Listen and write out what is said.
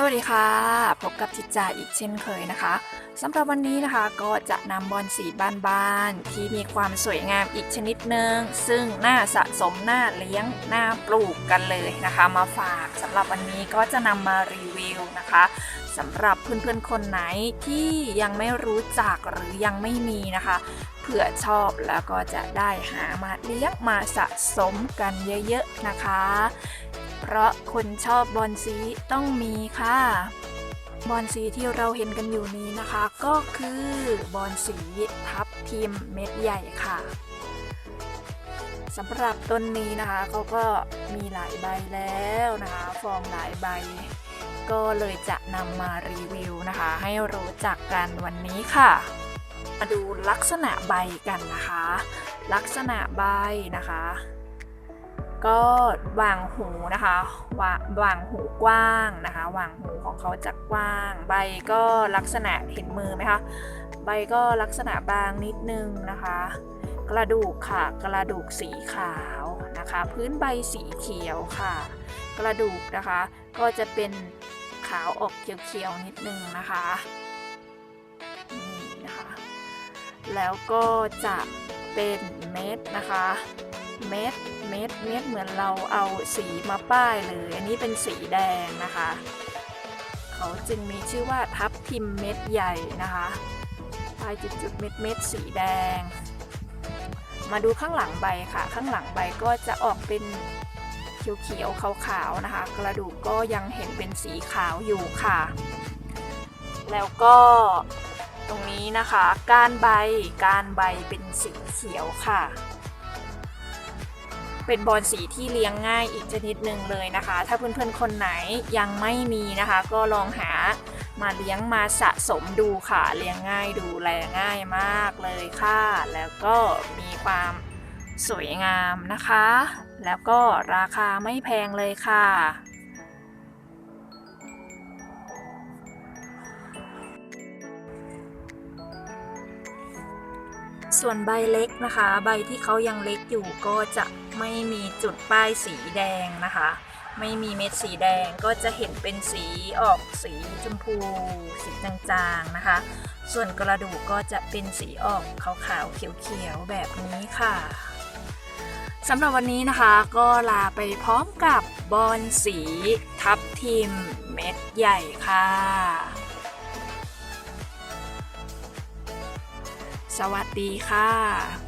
สวัสดีค่ะ พบกับจิตจาอีกเช่นเคยนะคะสำหรับวันนี้นะคะก็จะนำบอลสีบ้านๆที่มีความสวยงามอีกชนิดหนึ่งซึ่งน่าสะสมน่าเลี้ยงน่าปลูกกันเลยนะคะ มาฝากสำหรับวันนี้ก็จะนำมารีวิวนะคะสำหรับเพื่อนๆคนไหนที่ยังไม่รู้จักหรือยังไม่มีนะคะเผื่อชอบแล้วก็จะได้หามาเลี้ยงมาสะสมกันเยอะๆนะคะ เพราะคนชอบบอลสีต้องมีค่ะ บอลสีที่เราเห็นกันอยู่นี้นะคะ ก็คือบอลสีทับทิมเม็ดใหญ่ค่ะสำหรับต้นนี้นะคะเขาก็มีหลายใบแล้วนะคะ ฟอร์มหลายใบ ก็เลยจะนำมารีวิวนะคะ ให้รู้จักกันวันนี้ค่ะ มาดูลักษณะใบกันนะคะ ลักษณะใบนะคะ ก็วางหูนะคะวางวางหูกว้างนะคะ วางหูของเขาจะกว้าง ใบก็ลักษณะเห็นมือไหมคะ ใบก็ลักษณะบางนิดนึงนะคะ กระดูกค่ะ กระดูกสีขาวนะคะ พื้นใบสีเขียวค่ะ กระดูกนะคะ ก็จะเป็นขาวออกเขียวๆนิดนึงนะคะนี่นะคะ แล้วก็จะเป็นเม็ดนะคะ เม็ดเม็ดเม็ดเหมือนเราเอาสีมาป้ายเลย อันนี้เป็นสีแดงนะคะ เขาจึงมีชื่อว่าทับทิมเม็ดใหญ่นะคะป้ายจุดจุดๆเม็ดเม็ดสีแดง มาดูข้างหลังใบค่ะ ข้างหลังใบก็จะออกเป็นเขียวๆขาวๆนะคะ กระดูกก็ยังเห็นเป็นสีขาวอยู่ค่ะ แล้วก็ตรงนี้นะคะ ก้านใบก้านใบเป็นสีเขียวค่ะ เป็นบอลสีที่เลี้ยงง่ายอีกชนิดหนึ่งเลยนะคะ ถ้าเพื่อนๆคนไหนยังไม่มีนะคะ ก็ลองหามาเลี้ยงมาสะสมดูค่ะ เลี้ยงง่ายดูแลง่ายมากเลยค่ะ แล้วก็มีความสวยงามนะคะ แล้วก็ราคาไม่แพงเลยค่ะ ส่วนใบเล็กนะคะ ใบที่เขายังเล็กอยู่ก็จะไม่มีจุดป้ายสีแดงนะคะ ไม่มีเม็ดสีแดงก็จะเห็นเป็นสีออกสีชมพูสีจางๆนะคะ ส่วนกระดูกก็จะเป็นสีออกขาวๆเขียวๆแบบนี้ค่ะสำหรับวันนี้นะคะก็ลาไปพร้อมกับบอลสีทับทิมเม็ดใหญ่ค่ะ สวัสดีค่ะ